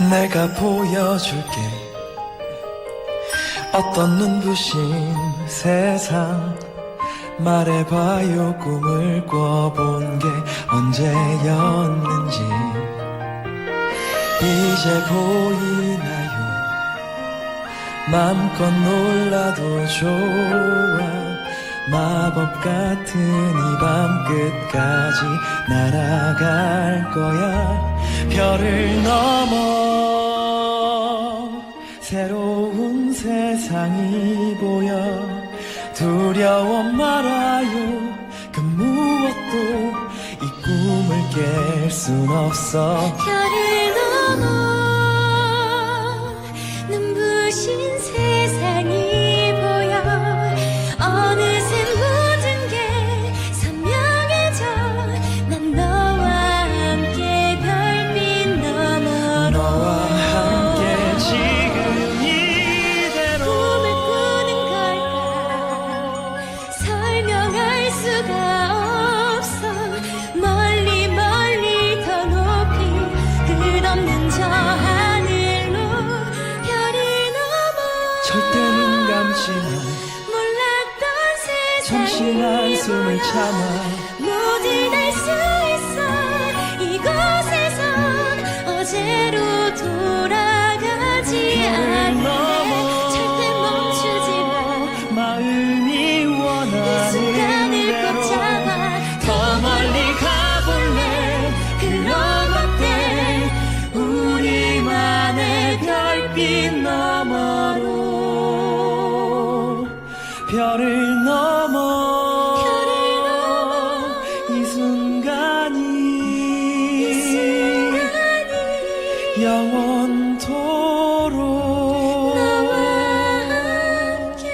내가 보여줄게. 어떤 눈부신 세상. 말해봐요 꿈을 꿔본 게 언제였는지. 이제 보이나요? 맘껏 놀라도 좋아 마법 같은 이 밤 끝까지 날아갈 거야. 별을 넘어 새로운 세상이 보여. 두려워 말아요. 그 무엇도 이 꿈을 깰 순 없어. 별을 넘어 눈부신 세 절대 눈 감지면 몰랐던 세상이 잠시 한숨을 참아. 모두 날수 있어. 이곳에선 어제로 돌아가지 않아. 절대 멈추지 마. 마음이 이 원하는 순간을 대로 잡아 더 멀리 가볼래? 그런 어때 우리만의 별빛 별을 넘어, 별을 넘어 이, 순간이 이 순간이 영원토록 나와 함께